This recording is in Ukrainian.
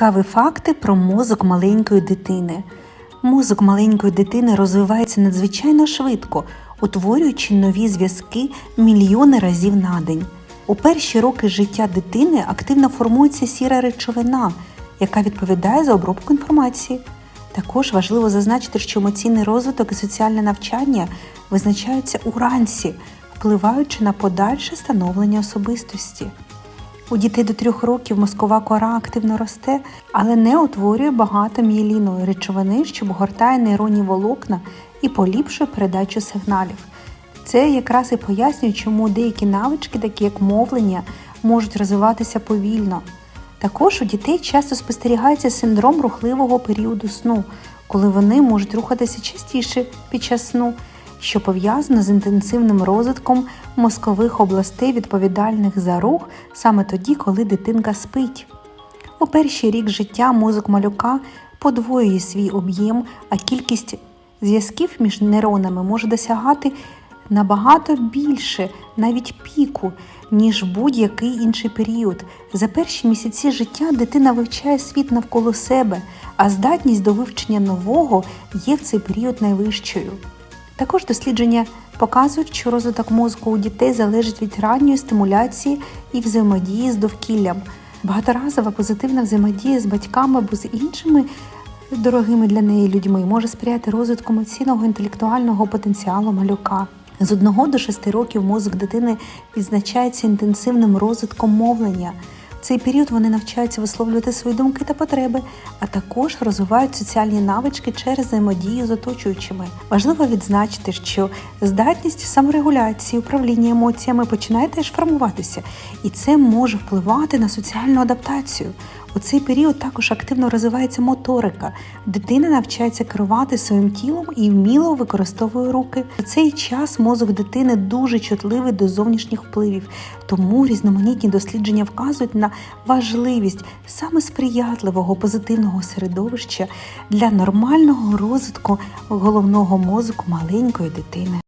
Цікаві факти про мозок маленької дитини. Мозок маленької дитини розвивається надзвичайно швидко, утворюючи нові зв'язки мільйони разів на день. У перші роки життя дитини активно формується сіра речовина, яка відповідає за обробку інформації. Також важливо зазначити, що емоційний розвиток і соціальне навчання визначаються уранці, впливаючи на подальше становлення особистості. У дітей до трьох років мозкова кора активно росте, але не утворює багато мієлінової речовини, що обгортає нейронні волокна і поліпшує передачу сигналів. Це якраз і пояснює, чому деякі навички, такі як мовлення, можуть розвиватися повільно. Також у дітей часто спостерігається синдром рухливого періоду сну, коли вони можуть рухатися частіше під час сну, що пов'язано з інтенсивним розвитком мозкових областей, відповідальних за рух саме тоді, коли дитинка спить. У перший рік життя мозок малюка подвоює свій об'єм, а кількість зв'язків між нейронами може досягати набагато більше, навіть піку, ніж будь-який інший період. За перші місяці життя дитина вивчає світ навколо себе, а здатність до вивчення нового є в цей період найвищою. Також дослідження показують, що розвиток мозку у дітей залежить від ранньої стимуляції і взаємодії з довкіллям. Багаторазова позитивна взаємодія з батьками або з іншими дорогими для неї людьми може сприяти розвитку емоційного інтелектуального потенціалу малюка. З 1 до 6 років мозок дитини відзначається інтенсивним розвитком мовлення. Цей період вони навчаються висловлювати свої думки та потреби, а також розвивають соціальні навички через взаємодію з оточуючими. Важливо відзначити, що здатність саморегуляції, управління емоціями починає теж формуватися, і це може впливати на соціальну адаптацію. У цей період також активно розвивається моторика. Дитина навчається керувати своїм тілом і вміло використовує руки. У цей час мозок дитини дуже чутливий до зовнішніх впливів, тому різноманітні дослідження вказують на важливість саме сприятливого позитивного середовища для нормального розвитку головного мозку маленької дитини.